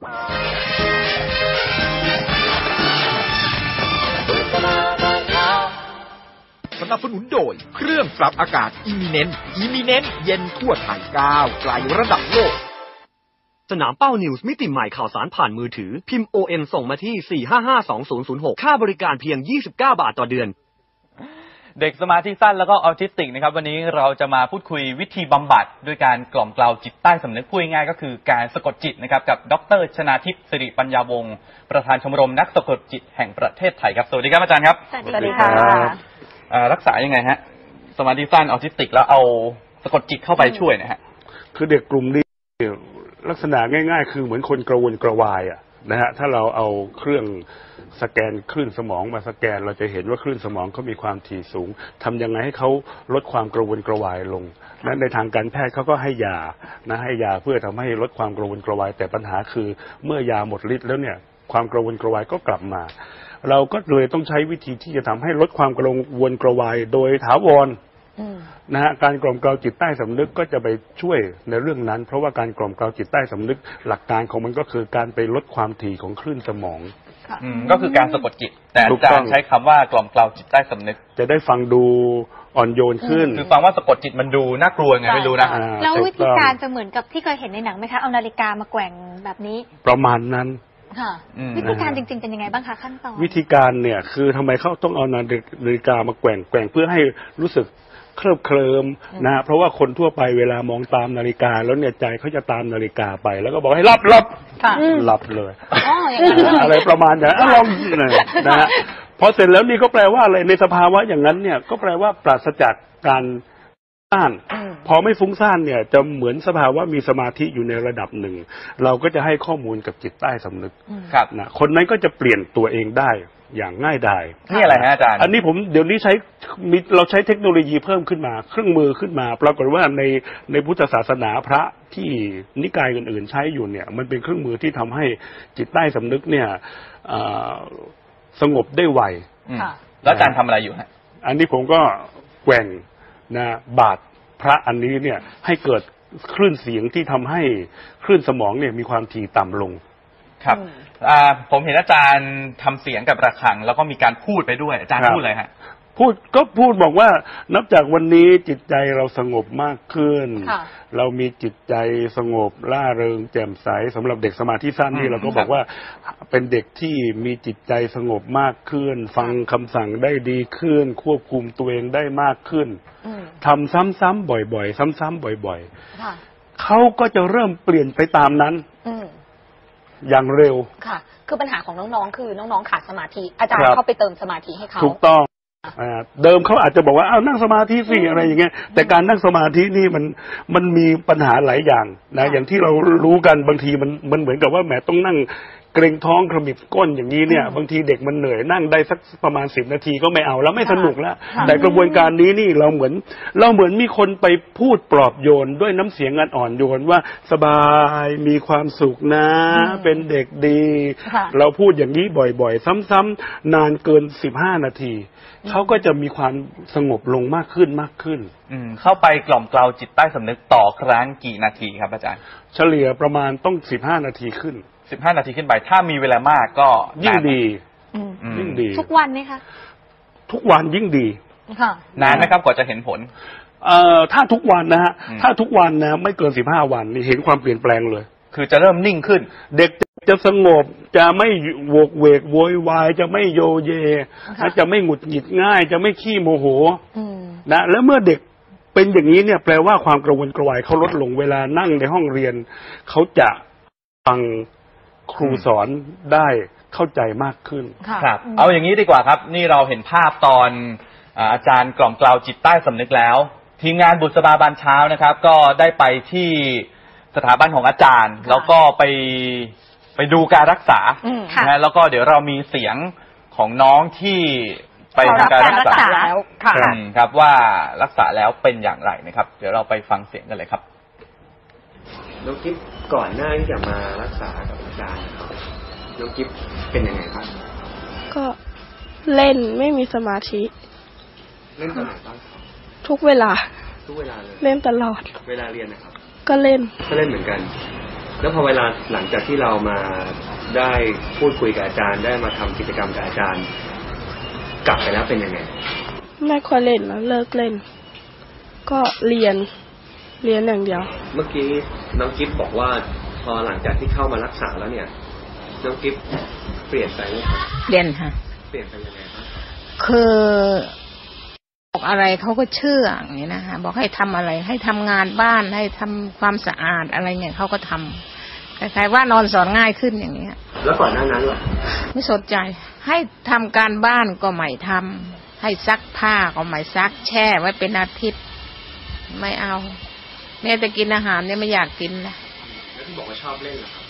สนับสนุนโดย เครื่องปรับอากาศอีมิเนนอีมิเนนเย็นทั่วไทยก้าวไกลระดับโลก สนามเป้านิวส์มิติใหม่ข่าวสารผ่านมือถือ พิมพ์ ON ส่งมาที่ 4552006 ค่าบริการเพียง 29 บาทต่อเดือน เด็กสมาธิสั้นแล้วก็ออทิสติกนะครับวันนี้เราจะมาพูดคุยวิธีบำบัดด้วยการกล่อมเกลาจิตใต้สำนึกพูดง่ายๆก็คือการสะกดจิตนะครับกับดรชนาทิพย์สิริปัญญาวงศ์ประธานชมรมนักสะกดจิตแห่งประเทศไทยครับสวัสดีครับอาจารย์ครับสวัสดีค่ะอ่ารักษายังไงฮะสมาธิสั้นออทิสติกแล้วเอาสะกดจิตเข้าไปช่วยนะฮะคือเด็กกลุ่มนี้ลักษณะง่าย ๆ คือเหมือนคนกระวนกระวายอะ นะฮะถ้าเราเอาเครื่องสแกนคลื่นสมองมาสแกน เราจะเห็นว่าคลื่นสมองเขามีความถี่สูงทำยังไงให้เขาลดความกระวนกระวายลงนั้นในทางการแพทย์เขาก็ให้ยานะให้ยาเพื่อทำให้ลดความกระวนกระวาย แต่ปัญหาคือเมื่อยาหมดฤทธิ์แล้วเนี่ยความกระวนกระวายก็กลับมา เราก็เลยต้องใช้วิธีที่จะทำให้ลดความกระวนกระวายโดยถาวร นะฮะการกล่อมเกลาจิตใต้สำนึกก็จะไปช่วยในเรื่องนั้น เพราะว่าการกล่อมเกลาจิตใต้สำนึก หลักการของมันก็คือการไปลดความถี่ของคลื่นสมองอืมก็คือการสะกดจิต แต่ถูอากจาต้รองย์ใช้คำว่ากล่อมเกลาจิตใต้สำนึก จะได้ฟังดูอ่อนโยนขึ้น คือฟังว่าสะกดจิตมันดูน่ากลัวไงไม่รู้นะอ่าแล้วถูวิกธีต้องการจะเหมือนกับที่เคยเห็นในหนังไหมคะเอานาฬิกามาแกว่งแบบนี้ ประมาณนั้นค่ะอืมวิธีการจริงๆเป็นยังไงบ้างคะขั้นตอนวิธีการเนี่ยคือทำไมเขาต้องเอานาฬิกามาแกว่งแกว่งเพื่อให้รู้สึก เคลิบเคลิมนะฮะเพราะว่าคนทั่วไปเวลามองตามนาฬิกา แล้วเนี่ยใจเขาจะตามนาฬิกาไป แล้วก็บอกให้รับรับค่ะหลับเลยอ๋ออย่างนั้นเลยอะไรประมาณอย่างนั้นอะลองเนี่ยนะฮะพอเสร็จแล้วนี่ก็แปลว่าอะไรในสภาวะอย่างนั้นเนี่ยก็แปลว่าปราศจากการซ่านพอไม่ฟุ้งซ่านเนี่ยจะเหมือนสภาวะมีสมาธิอยู่ในระดับหนึ่ง เราก็จะให้ข้อมูลกับจิตใต้สำนึกครับนะคนนั้นก็จะเปลี่ยนตัวเองได้ อย่างง่ายดายนี่อะไรฮะอาจารย์ อันนี้ผมเดี๋ยวนี้ใช้มีเราใช้เทคโนโลยีเพิ่มขึ้นมา เครื่องมือขึ้นมา ปรากฏว่าในในพุทธศาสนาพระที่นิกายอื่นๆใช้อยู่เนี่ย มันเป็นเครื่องมือที่ทำให้จิตใต้สำนึกเนี่ยเอ่อสงบได้ไวอืมค่ะแล้วอาจารย์ทำอะไรอยู่ฮะอันนี้ผมก็แกว่งนะบาดพระอันนี้เนี่ยให้เกิดคลื่นเสียงที่ทำให้คลื่นสมองเนี่ยมีความถี่ต่ำลง ครับอ่าผมเห็นอาจารย์ทำเสียงกับระฆัง แล้วก็มีการพูดไปด้วย อาจารย์ครับพูดอะไรฮะพูดก็พูดบอกว่านับจากวันนี้จิตใจเราสงบมากขึ้นค่ะเรามีจิตใจสงบล่าเริง แจ่มใสสำหรับเด็กสมาธิสั้นอืนี่มเราก็ครับบอกว่าเป็นเด็กที่มีจิตใจสงบมากขึ้น ฟังคำสั่งได้ดีขึ้น ควบคุมตัวเองได้มากขึ้นอืมทำซ้ำๆบ่อยๆ ซ้ำๆบ่อยค่ะๆเขาก็จะเริ่มเปลี่ยนไปตามนั้น อืมอย่างเร็ว ค่ะ คือปัญหาของน้องๆ คือน้องๆ ขาดสมาธิ อาจารคย์รับ เข้าไปเติมสมาธิให้เขา ถูกต้องอ่าเดิมเขาอาจจะบอกว่าอ้าวนั่งสมาธิสิอะไรอย่างเงี้ยแต่การนั่งสมาธินี่มันมันมีปัญหาหลายอย่างนะอย่างที่เรารู้กันบางทีมันมันเหมือนกับว่าแหมต้องนั่ง เกรงท้องขมิบก้นอย่างนี้เนี่ย บางทีเด็กมันเหนื่อยนั่งได้สักประมาณสิบนาทีก็ไม่เอาแล้วไม่สนุกแล้วค่ะแต่กระบวนการนี้นี่เราเหมือน เราเหมือนมีคนไปพูดปลอบโยนด้วยน้ำเสียงอันอ่อนโยนว่าสบายมีความสุขนะ เป็นเด็กดีค่ะเราพูดอย่างนี้บ่อยๆ ซ้ำๆนานเกินสิบห้านาทีเขาก็จะมีความสงบลงมากขึ้นมากขึ้น อืมเข้าไปกล่อมเกลาจิตใต้สำนึกต่อครั้งกี่นาทีครับอาจารย์ เฉลี่ยประมาณต้องสิบห้านาทีขึ้น สิบห้านาทีขึ้นไป ถ้ามีเวลามากก็ยิ่งนานดีอืมอืมยิ่งดี ทุกวันไหมคะ ทุกวันยิ่งดี ค่ะ นานนะครับกว่าจะเห็นผล เอ่อถ้าทุกวันนะฮะอืม ถ้าทุกวันนะ ไม่เกินสิบห้าวันนี่เห็นความเปลี่ยนแปลงเลย คือจะเริ่มนิ่งขึ้น เด็กจะสงบจะไม่โวกเวกโวยวายจะไม่โยเยค่ะ จะไม่หงุดหงิดง่าย จะไม่ขี้โมโหอืม นะแล้วเมื่อเด็กเป็นอย่างนี้เนี่ยแปลว่าความกระวนกระวายเขาลดลงเวลานั่งในห้องเรียน เขาจะฟัง ครูสอนได้เข้าใจมากขึ้น ค่ะครับ เอาอย่างนี้ดีกว่าครับ นี่เราเห็นภาพตอนอ่าอาจารย์กล่อมเกลาจิตใต้สำนึกแล้ว ทีมงานบุษบาบานเช้านะครับ ก็ได้ไปที่สถาบันของอาจารย์ค่ะแล้วก็ไปไปดูการรักษาอืมนะฮะแล้วก็เดี๋ยวเรามีเสียงของน้องที่ไปเขารับทำการการรักรักษาษาแล้วค่ะ อืมครับว่ารักษาแล้วเป็นอย่างไรนะครับ เดี๋ยวเราไปฟังเสียงกันเลยครับ น้องกิฟก่อนหน้าที่จะมารักษากับอาจารย์นะครับน้องกิฟเป็นยังไงครับ ก็เล่นไม่มีสมาธิ เล่นตอนไหนบ้างครับทุกเวลา ทุกเวลาเลย เล่นตลอด เวลาเรียนนะครับ ก็เล่น ก็เล่นเหมือนกัน แล้วพอเวลาหลังจากที่เรามาได้พูดคุยกับอาจารย์ ได้มาทำกิจกรรมกับอาจารย์ กลับไปแล้วเป็นยังไง ไม่ค่อยเล่นนะเลิกเล่น ก็เรียน เรียนอย่างเดียว เมื่อกี้ น้องกิฟบอกว่าพอหลังจากที่เข้ามารักษาแล้วเนี่ย น้องกิฟเปลี่ยนไปไหมครับเรียนค่ะ เปลี่ยนไปยังไงครับคือบอกอะไรเขาก็เชื่ออย่างนี้นะคะบอกให้ทำอะไร ให้ทำงานบ้านให้ทำความสะอาดอะไรเนี่ยเขาก็ทำคล้ายๆว่านอนสอนง่ายขึ้นอย่างเนี้ย แล้วก่อนหน้านั้นล่ะไม่สนใจ ให้ทำการบ้านก็ไม่ทำให้ซักผ้าก็ไม่ซัก แช่ไว้เป็นอาทิตย์ ไม่เอา แม้แต่กินอาหารเนี่ยไม่อยากกินนะแล้วที่บอกว่าชอบเล่นเหรอครับ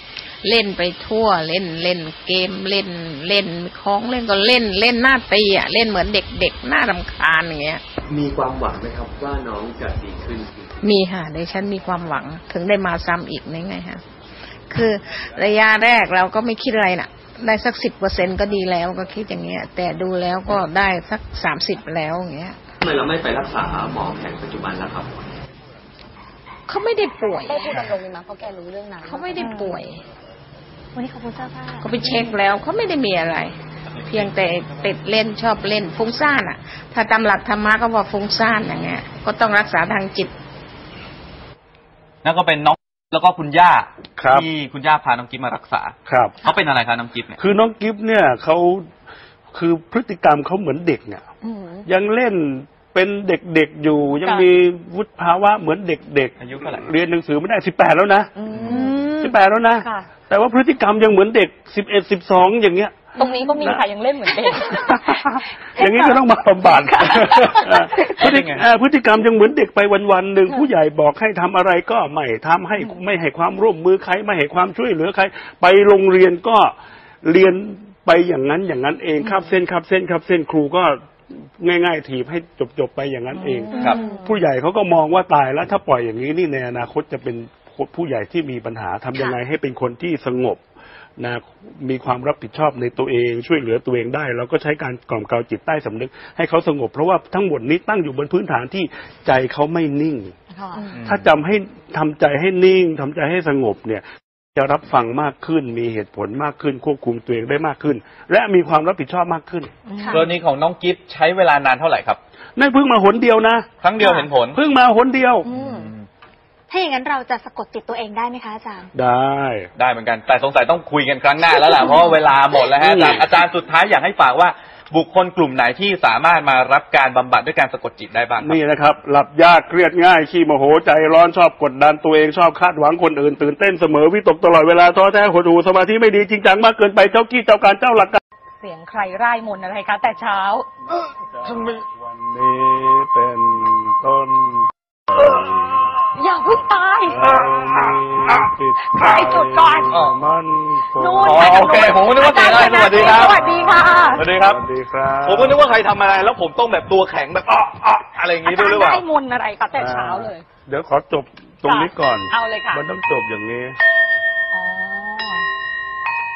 เล่นไปทั่วเล่นเล่นเกมเล่นเล่นของเล่นก็เล่นเล่นหน้าตีอะเล่นเหมือนเด็กๆหน้ารำคาญอย่างเงี้ย มีความหวังไหมครับว่าน้องจะดีขึ้น มีค่ะดิฉันมีความหวังถึงได้มาซ้ำอีกนี่ไงฮะคือระยะแรกเราก็ไม่คิดอะไรน่ะ ได้สักสิบเปอร์เซ็นก็ดีแล้วก็คิดอย่างเงี้ย แต่ดูแล้วก็ได้สักสามสิบแล้วอย่างเงี้ยทำไมเราไม่ไปรักษาหมอแผนปัจจุบันแล้วครับ เขาไม่ได้ป่วยได้พูดตรงๆเลยมั้ยเพราะแกรู้เรื่องนั้นเขาไม่ได้ป่วย วันนี้ขอบคุณเจ้าค่ะเขาไปเช็คแล้วเขาไม่ได้มีอะไร เพียงแต่ติดเล่นชอบเล่นฟุ้งซ่านอะ ถ้าตามหลักธรรมะก็ว่าฟุ้งซ่านอย่างเงี้ย ก็ต้องรักษาทางจิตนั่นก็เป็นน้องแล้วก็คุณย่าครับที่คุณย่าพาน้องกิฟมารักษา ครับเขาเป็นอะไรครับน้องกิฟเนี่ยคือน้องกิฟเนี่ยเขาคือพฤติกรรมเขาเหมือนเด็กเนี่ยอืมยังเล่น เป็นเด็กๆอยู่ ยังค่ะมีวุฒิภาวะเหมือนเด็กอายุเท่าไหร่เรียนหนังสือไม่ได้สิบแปดแล้วนะอืม สิบแปดแล้วนะ ค่ะ แต่ว่าพฤติกรรมยังเหมือนเด็กสิบเอ็ดสิบสองอย่างเงี้ย ตรงนี้ก็มีค่ะยังเล่นเหมือนเด็ก อย่างนี้ก็ต้องมาบำบัดพฤติยังไงเอ่อพฤติกรรมยังเหมือนเด็กไปวันๆหนึ่งผู้ใหญ่บอกให้ทำอะไรก็ไม่ทำให้ไม่ให้ความร่วมมือใครไม่ให้ความช่วยเหลือใคร ไปโรงเรียนก็เรียนไปอย่างนั้นอย่างนั้นเองครับเส้นครับเส้นครับเส้นครูก็ ง่าย ๆ ถีบให้จบๆไปอย่างนั้นเอง ครับ ผู้ใหญ่เขาก็มองว่าตายแล้วถ้าปล่อยอย่างนี้นี่ในอนาคตจะเป็นผู้ใหญ่ที่มีปัญหาทำยังไงให้เป็นคนที่สงบนะมีความรับผิดชอบในตัวเองช่วยเหลือตัวเองได้เราก็ใช้การกล่อมเกลาจิตใต้สำนึก ให้เขาสงบ เพราะว่าทั้งหมดนี้ตั้งอยู่บนพื้นฐานที่ใจเขาไม่นิ่งค่ะถ้าจำให้ทำใจให้นิ่งทำใจให้สงบเนี่ย จะรับฟังมากขึ้น มีเหตุผลมากขึ้น ควบคุมตัวเองได้มากขึ้น และมีความรับผิดชอบมากขึ้น กรณีของน้องกิฟใช้เวลานานเท่าไหร่ครับนั่นเพิ่งมาหนเดียวนะ ครั้งเดียวเห็นผล เพิ่งมาหนเดียวอืมถ้าอย่างนั้นเราจะสะกดจิตตัวเองได้ไหมคะอาจารย์ ได้ ได้เหมือนกัน แต่สงสัยต้องคุยกันครั้งหน้าแล้วล่ะ เพราะว่าเวลาหมดแล้วฮะอาจารย์อาจารย์สุดท้ายอยากให้ฝากว่า บุคคลกลุ่มไหนที่สามารถมารับการบำบัดด้วยการสะกดจิตได้บ้างครับ นี่นะครับ หลับยากเครียดง่ายขี้โมโหใจร้อนชอบกดดันตัวเองชอบคาดหวังคนอื่น ตื่นเต้นเสมอวิตกตลอดเวลาท้อแท้หดหู่สมาธิไม่ดีจริงจังมากเกินไปเจ้ากี้เจ้าการเจ้าหลักการเสียงใครร่ายมนต์อะไรคะ แต่เช้า วันนี้เป็นต้น อย่าเพิ่งตายใครจุดก่อนมันนู่นโอเคผมก็นึกว่าเสียงอะไรสวัสดีครับ สวัสดีค่ะ สวัสดีครับ สวัสดีครับ ผมก็นึกว่าใครทำอะไร แล้วผมต้องแบบตัวแข็งแบบอ้ออ้ออะไรอย่างนี้ด้วยหรือเปล่าได้มนอะไรคะแต่เช้าเลย เดี๋ยวขอจบตรงนี้ก่อน เอาเลยค่ะ มันต้องจบอย่างนี้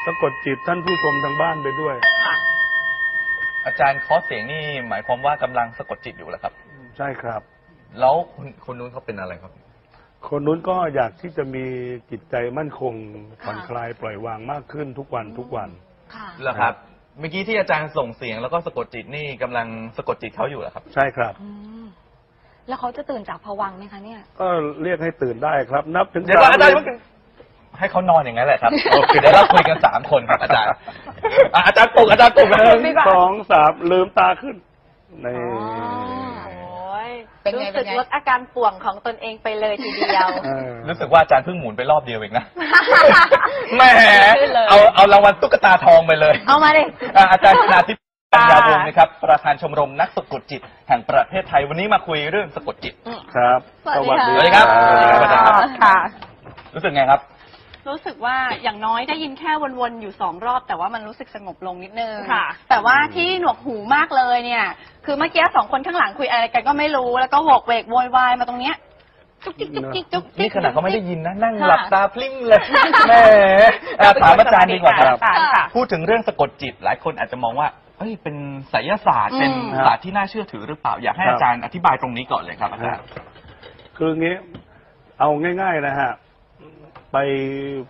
สะกดจิตท่านผู้ชมทางบ้านไปด้วย อาจารย์คอเสียงนี่หมายความว่ากำลังสะกดจิตอยู่แล้วครับ ใช่ครับ แล้วคนคนนู้นเขาเป็นอะไรครับ คนนู้นก็อยากที่จะมีจิตใจมั่นคงผ่อนคลายปล่อยวางมากขึ้นทุกวันทุกวัน ค่ะ เหรอครับ เมื่อกี้ที่อาจารย์ส่งเสียงแล้วก็สะกดจิตนี่กำลังสะกดจิตเขาอยู่เหรอครับ ใช่ครับ อืม แล้วเขาจะตื่นจากผวังค์ไหมคะเนี่ย ก็เรียกให้ตื่นได้ครับ นับถึงเดี๋ยวก่อนอาจารย์สมให้เขานอนอย่างนั้นแหละครับโอเคเดี๋ยวเราคุยกันสามคนครับอาจารย์อะอาจารย์ปลุกอาจารย์ปลุกหนึ่งสองสามลืมตาขึ้นในโอ้ย เป็นไงรู้เป็สึนกไง ลดอาการป่วงของตนเองไปเลยทีเดียว เออรู้สึกว่าอาจารย์เพิ่งหมุนไปรอบเดียวเองนะ แหมขึ้นเลย เอาเอารางวัลตุ๊กตาทองไปเลย เอามาดิอะอาจารย์ชนาทิพย์ปัญญาวงศ์นะครับ ประธานชมรมนักสะกดจิต แห่งประเทศไทยวันนี้มาคุยเรื่องสะกดจิต ครับ สวัสดีสวัสดีครับ สวัสดีครับอาจารย์ครับค่ะ รู้สึกไงครับ รู้สึกว่าอย่างน้อยได้ยินแค่วนๆอยู่สองรอบ แต่ว่ามันรู้สึกสงบลงนิดนึงค่ะ แต่ว่าที่หนวกหูมากเลยเนี่ย คือเมื่อกี้สองคนข้างหลังคุยอะไรกันก็ไม่รู้แล้วก็โวกเวกโวยวายมาตรงเนี้ยจุกจิกจุกจิกจุกจิกนี่ขนาดเขาไม่ได้ยินนะนั่งค่ะหลับตาพลิ้งเลยแหมอะถามอาจารย์ดีกว่าครับอาจารย์ค่ะ พูดถึงเรื่องสะกดจิตหลายคนอาจจะมองว่าเอ้ยเป็นไสยศาสตร์อืมเป็นศาสตร์ที่น่าเชื่อถือหรือเปล่าอยากให้ครับอาจารย์อธิบายตรงนี้ก่อนเลยครับอาจารย์ คืองี้ เอาง่าย ๆ นะฮะ ไป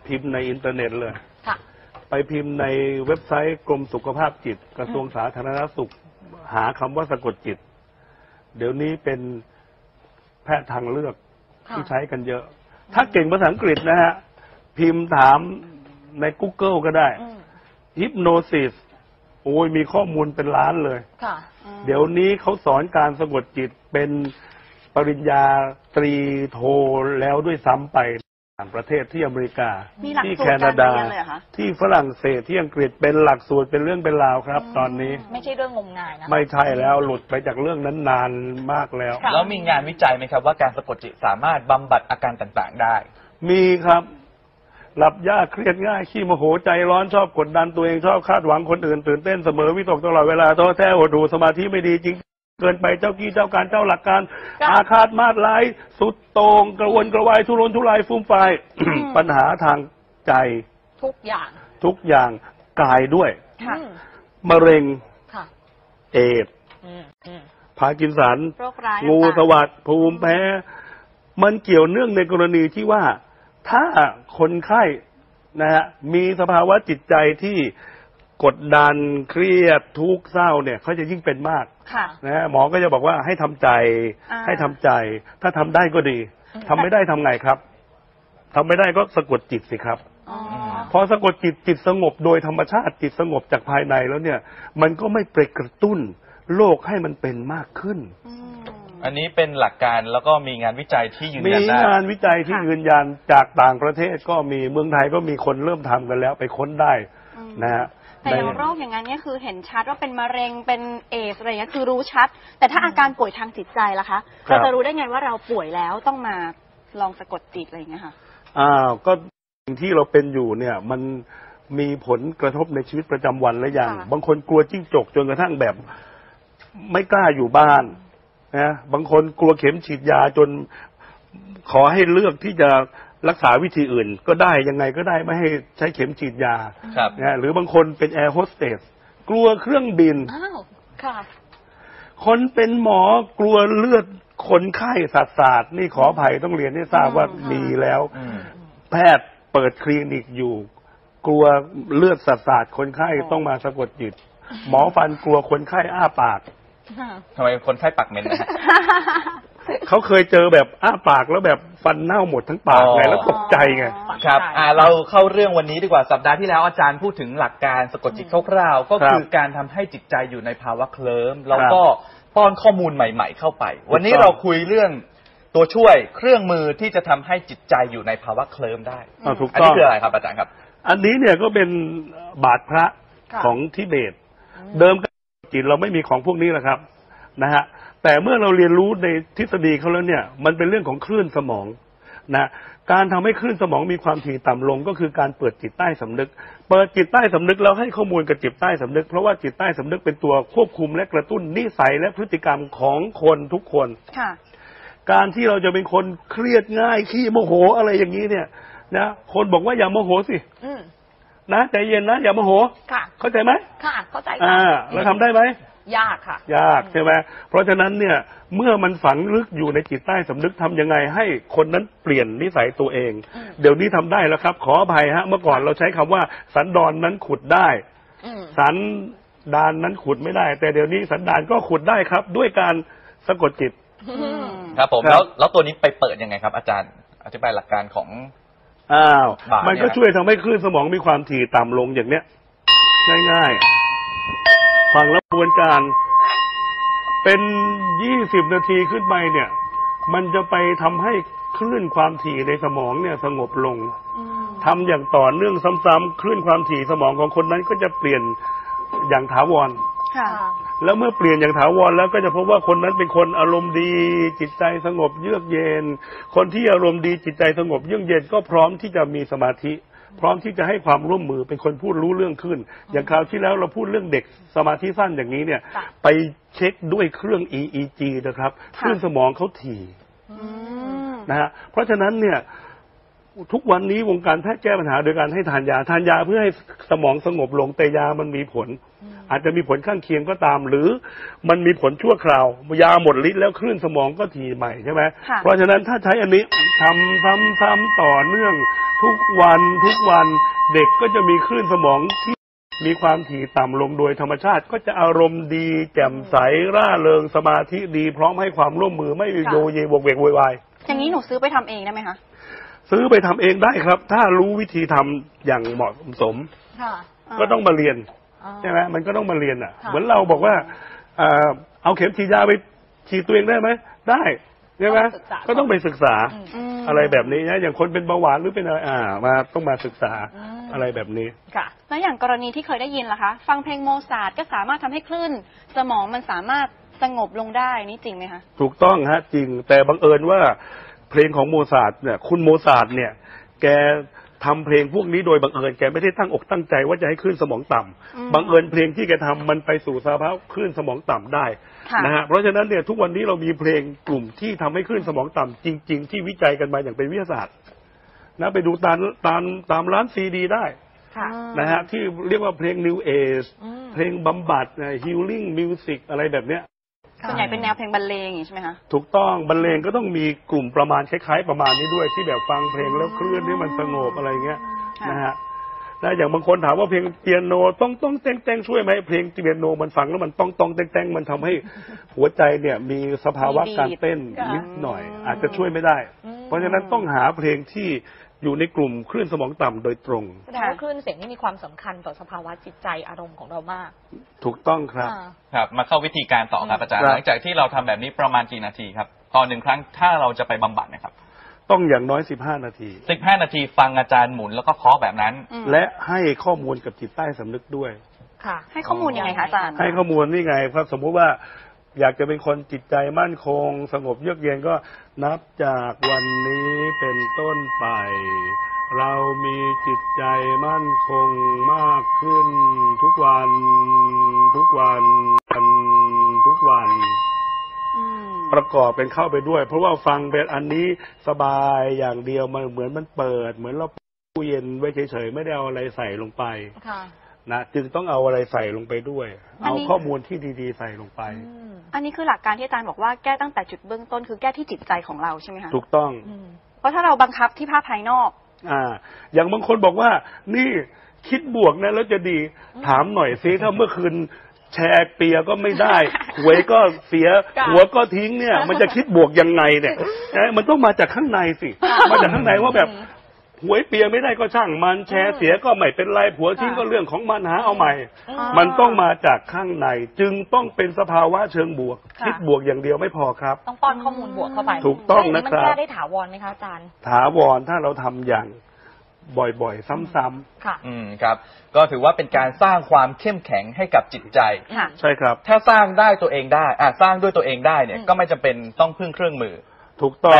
พิมพ์ในอินเทอร์เน็ตเลย ค่ะ ไปพิมพ์ในเว็บไซต์กรมสุขภาพจิต กระทรวงสาธารณสุข หาคำว่าสะกดจิต เดี๋ยวนี้เป็นแพทย์ทางเลือกค่ะที่ใช้กันเยอะ ถ้าเก่งภาษาอังกฤษนะฮะ พิมพ์ถามใน Google ก็ได้อืม hypnosis โอ้ยมีข้อมูลเป็นล้านเลย ค่ะ เดี๋ยวนี้เขาสอนการสะกดจิตเป็นปริญญาตรีโทแล้วด้วยซ้ำไป ต่างประเทศที่อเมริกา มีหลักที่สูตแครกานารดา เรียนเลยเหรอคะที่ฝรั่งเศสที่อังกฤษเป็นหลักสูตรเป็นเรื่องเป็นราวครับ ตอนนี้ไม่ใช่เรื่องงมงายนะไม่ใช่แล้วหลุดไปจากเรื่องนั้นนานมากแล้ว ค่ะ แล้วมีงานวิจัยไหมครับว่าการสะกดจิตสามารถบำบัดอาการต่างๆได้ มีครับ หลับยากเครียดง่ายขี้โมโหใจร้อนชอบกดดันตัวเองชอบคาดหวังคนอื่นตื่นเต้นเสมอวิตกตลอดเวลาท้อแท้หดหู่สมาธิไม่ดีจริง เกินไปเจ้ากี้เจ้าการเจ้าหลักการค่ะอาฆาตมาดร้ายสุดโต่งกระวนกระวายทุรนทุรายฟุ่มไฟาย ปัญหาทางใจทุกอย่าง ทุกอย่างกายด้วยค่ะมะเร็งค่ะเอดส์อืมอืม พาร์กินสัน โรคร้ายงูต่างๆ สวัสดภูมิแพ้ มันเกี่ยวเนื่องในกรณีที่ว่า ถ้าคนไข้นะฮะมีสภาวะจิตใจที่กดดันเครียดทุกข์เศร้าเนี่ยเขาจะยิ่งเป็นมาก ค่ะนะฮะหมอก็จะบอกว่าให้ทำใจ อ่า ให้ทำใจ ถ้าทำได้ก็ดีทำไม่ได้ทำไงครับทำไม่ได้ก็สะกดจิตสิครับ อ๋อพอสะกดจิตจิตสงบโดยธรรมชาติจิตสงบจากภายในแล้วเนี่ย มันก็ไม่ไปกระตุ้นโลกให้มันเป็นมากขึ้น อืม อันนี้เป็นหลักการแล้วก็มีงานวิจัยที่ยืนมียันได้ งานวิจัยที่ค่ะ ยืนยันจากต่างประเทศก็มีเมืองไทยก็มีคนเริ่มทำกันแล้วไปค้นได้อืม นะฮะ แต่อย่างในโรคอย่างนั้นเนี่ยคือเห็นชัดว่าเป็นมะเร็งเป็นเอสอะไรอย่างเงี้ยคือรู้ชัด แต่ถ้าอาการป่วยทางจิตใจล่ะคะครัเราบจะรู้ได้ไงว่าเราป่วยแล้วต้องมาลองสะกดจิตอะไรอย่างเงี้ยค่ะอ้าวก็สิ่งที่เราเป็นอยู่เนี่ยมันมีผลกระทบในชีวิตประจำวันและอย่างค่ะบางคนกลัวจิ้งจกจนกระทั่งแบบ ไม่กล้าอยู่บ้านนะบางคนกลัวเข็มฉีดยาจนขอให้เลือกที่จะ รักษาวิธีอื่นก็ได้ยังไงก็ได้ไม่ให้ใช้เข็มฉีดยาครับนะหรือบางคนเป็นแอร์โฮสเตสกลัวเครื่องบิน อ้าว ค่ะ คนเป็นหมอกลัวเลือดคนไข้สัตว์ศาสตร์นี่ขออภัยต้องเรียนให้ทราบว่าอืมมีแล้ว อืม แพทย์เปิดคลินิกอยู่ กลัวเลือดสัตว์ศาสตร์คนไข้ต้องมาสะกดจิต หมอฟันกลัวคนไข้อ้าปากทำไมคนไข้ปักเหม็นนะฮะ เขาเคยเจอแบบอ้าปากแล้วแบบฟันเน่าหมดทั้งปากไงอ๋อแล้วตกใจไงครับอ่าเราเข้าเรื่องวันนี้ดีกว่าสัปดาห์ที่แล้วอาจารย์พูดถึงหลักการสะกดจิตคร่าวๆก็คือการทำให้จิตใจอยู่ในภาวะเคลิ้มแล้วก็ป้อนข้อมูลใหม่ ๆ เข้าไป วันนี้เราคุยเรื่องตัวช่วยเครื่องมือที่จะทำให้จิตใจอยู่ในภาวะเคลิ้มได้อ่าถูกอันต้อนี้งคืออะไรครับอาจารย์ครับ อันนี้เนี่ยก็เป็นบาทพระค่ะของทิเบต เดิมจิตเราไม่มีของพวกนี้แหละครับนะฮะ แต่เมื่อเราเรียนรู้ในทฤษฎีเขาแล้วเนี่ย มันเป็นเรื่องของคลื่นสมองนะการทำให้คลื่นสมองมีความถี่ต่ำลงก็คือการเปิดจิตใต้สำนึก เปิดจิตใต้สำนึกแล้วให้ข้อมูลกับจิตใต้สำนึก เพราะว่าจิตใต้สำนึกเป็นตัวควบคุมและกระตุ้นนิสัยและพฤติกรรมของคนทุกคนค่ะการที่เราจะเป็นคนเครียดง่ายขี้โมโหอะไรอย่างนี้เนี่ย นะคนบอกว่าอย่าโมโหสิอืมนะใจเย็นนะอย่าโมโหค่ะเข้าใจไหมค่ะ เข้าใจอ่าค่ะเราทำได้ไหม ยากค่ะ ยากใช่ไหมเพราะฉะนั้นเนี่ยเมื่อมันฝังลึกอยู่ในจิตใต้สำนึกทำยังไงให้คนนั้นเปลี่ยนนิสัยตัวเองอืมเดี๋ยวนี้ทำได้แล้วครับ ขออภัยฮะเมื่อก่อนเราใช้คำว่า สันดอนนั้นขุดได้ อืม สันดานนั้นขุดไม่ได้ แต่เดี๋ยวนี้สันดานก็ขุดได้ครับ ด้วยการสะกดจิตอืมครับผมครับ แล้วแล้วตัวนี้ไปเปิดยังไงครับ อาจารย์อธิบายหลักการของ อ้าว บาทเนี่ย มันก็ช่วยทำให้คลื่นสมองมีความถี่ต่ำลงอย่างเนี้ย ง่ายๆ ฟังแล้วกระบวนการ เป็นยี่สิบนาทีขึ้นไปเนี่ย มันจะไปทำให้คลื่นความถี่ในสมองเนี่ยสงบลงอืมทำอย่างต่อเนื่องซ้ำๆคลื่นความถี่สมองของคนนั้นก็จะเปลี่ยนอย่างถาวรค่ะแล้วเมื่อเปลี่ยนอย่างถาวรแล้วก็จะพบว่าคนนั้นเป็นคนอารมณ์ดี จิตใจสงบเยือกเย็น คนที่อารมณ์ดีจิตใจสงบเยือกเย็นก็พร้อมที่จะมีสมาธิ พร้อมที่จะให้ความร่วมมือเป็นคนพูดรู้เรื่องขึ้น อย่างคราวที่แล้วเราพูดเรื่องเด็กสมาธิสั้นอย่างนี้เนี่ยค่ะไปเช็คด้วยเครื่อง EEG นะครับคลื่นสมองเขาถี่อืมนะฮะเพราะฉะนั้นเนี่ยทุกวันนี้วงการแพทย์แก้ปัญหาโดยการให้ทานยา ทานยาเพื่อให้สมองสงบลงแต่ยามันมีผล อาจจะมีผลข้างเคียงก็ตาม หรือมันมีผลชั่วคราวยาหมดฤทธิ์แล้วคลื่นสมองก็ทีใหม่ใช่ไหมค่ะเพราะฉะนั้นถ้าใช้อันนี้ทำซ้ำซ้ำต่อเนื่องทุกวันทุกวันเด็กก็จะมีคลื่นสมองที่มีความถี่ต่ำลงโดยธรรมชาติ ก็จะอารมณ์ดี แจ่มใสร่าเริงสมาธิดี พร้อมให้ความร่วมมือไม่ค่ะโยเยวกเวกโวยวายอย่างนี้หนูซื้อไปทำเองได้ไหมคะซื้อไปทำเองได้ครับ ถ้ารู้วิธีทำอย่างเหมาะสมค่ะก็ต้องมาเรียนอ๋อ ใช่ไหมมันก็ต้องมาเรียนอะค่ะเหมือนเราบอกว่าเอ่อเอาเข็มฉีดยาไปฉีดตัวเองได้ไหมได้ใช่ไหมต้องศึกษาก็ต้องไปศึกษาอืมอะไรแบบนี้นะอย่างคนเป็นเบาหวานหรือเป็นอะไรอ่ามาต้องมาศึกษาอืมอะไรแบบนี้ค่ะแล้วอย่างกรณีที่เคยได้ยินล่ะคะ ฟังเพลงโมซาร์ทก็สามารถทำให้คลื่น สมองมันสามารถสงบลงได้นี่จริงไหมคะถูกต้องฮะจริงแต่บังเอิญว่าเพลงของโมซาร์ทเนี่ยคุณโมซาร์ทเนี่ย แก ทำเพลงพวกนี้โดยบังเอิญแกไม่ได้ตั้งอกตั้งใจว่าจะให้คลื่นสมองต่ำอืมบังเอิญเพลงที่แกทำมันไปสู่สภาวะคลื่นสมองต่ำได้ค่ะนะฮะเพราะฉะนั้นเนี่ยทุกวันนี้เรามีเพลงกลุ่มที่ทำให้คลื่นสมองต่ำจริง ๆ ที่วิจัยกันมาอย่างเป็นวิทยาศาสตร์นะไปดูตามตามตามร้านซีดีได้ค่ะนะฮะที่เรียกว่าเพลง New Age อืมเพลงบำบัดนะ Healing Music อะไรแบบเนี้ย ส่วนใหญ่เป็นแนวเพลงบรรเลงอย่างนี้ใช่ไหมคะ ถูกต้องบรรเลงก็ต้องมีกลุ่มประมาณคล้ายๆ ประมาณนี้ด้วยที่แบบฟังเพลงแล้วคลื่นให้มันสงบอะไรเงี้ยค่ะนะฮะแล้วอย่างบางคนถามว่าเพลงเปียโนต้องต้องเต้งเต้งช่วยไหมเพลงเปียโนมันฟังแล้วมันต้องต้องเต้งเต้งมันทำให้หัวใจเนี่ยมีสภาวะการเต้นค่ะนิดหน่อย อาจจะช่วยไม่ได้อืมเพราะฉะนั้นต้องหาเพลงที่ อยู่ในกลุ่มคลื่นสมองต่ำโดยตรง แสดงว่าคลื่นเสียงนี่มีความสำคัญต่อสภาวะจิตใจอารมณ์ของเรามากถูกต้องครับ อ่า ครับมาเข้าวิธีการต่อครับอาจารย์ครับ หลังจากที่เราทำแบบนี้ประมาณกี่นาทีครับต่อหนึ่งครั้งถ้าเราจะไปบำบัดนะครับต้องอย่างน้อย 15 นาที สิบห้านาทีฟังอาจารย์หมุนแล้วก็เคาะแบบนั้น อืมและให้ข้อมูลกับจิตใต้สำนึกด้วย ค่ะ ให้ข้อมูลยังไงคะอาจารย์ ให้ข้อมูลนี่ไงครับสมมุติว่า อยากจะเป็นคนจิตใจมั่นคง สงบเยือกเย็นก็นับจากวันนี้เป็นต้นไป เรามีจิตใจมั่นคงมากขึ้น ทุกวัน ทุกวันทุกวันอืมประกอบเป็นเข้าไปด้วย เพราะว่าฟังเป็นอันนี้สบายอย่างเดียวมันเหมือนมันเปิด เหมือนเราตู้เย็นไว้เฉยๆไม่ได้เอาอะไรใส่ลงไปค่ะ นะจึงต้องเอาอะไรใส่ลงไปด้วยอันเอานี้ข้อมูลที่ดีๆ ใส่ลงไปอืมอันนี้คือหลักการที่อาจารย์บอกว่าแก้ตั้งแต่จุดเบื้องต้นคือแก้ที่จิตใจของเราใช่ไหมคะถูกต้องอืมเพราะถ้าเราบังคับที่ภาพภายนอก อ่า อย่างบางคนบอกว่า นี่คิดบวกนะแล้วจะดีถามหน่อยซิถ้าเมื่อคืนแชร์เปียก็ไม่ได้หวยก็เสียค่ะหัวก็ทิ้งเนี่ย มันจะคิดบวกยังไงเนี่ยเอ้ยมันต้องมาจากข้างในสิ มาจากข้างในว่าแบบ หวยเปียไม่ได้ก็ช่างมันแชร์เสียก็ไม่เป็นไรผัวทิ้งก็เรื่องของมันหาเอาใหม่อืมันต้องมาจากข้างในจึงต้องเป็นสภาวะเชิงบวกค่ะคิดบวกอย่างเดียวไม่พอครับ ต้องป้อนข้อมูลบวกเข้าไปถูกต้องแล้วนะครับมันแก้ได้ถาวรไหมคะอาจารย์ถาวรถ้าเราทำอย่างบ่อยๆ ซ้ำๆ ค่ะ อืม ครับ ก็ถือว่าเป็นการสร้างความเข้มแข็งให้กับจิตใจค่ะใช่ครับ ถ้าสร้างได้ตัวเองได้ อะสร้างด้วยตัวเองได้เนี่ยอืมก็ไม่จำเป็นต้องพึ่งเครื่องมือ ถูกต้อง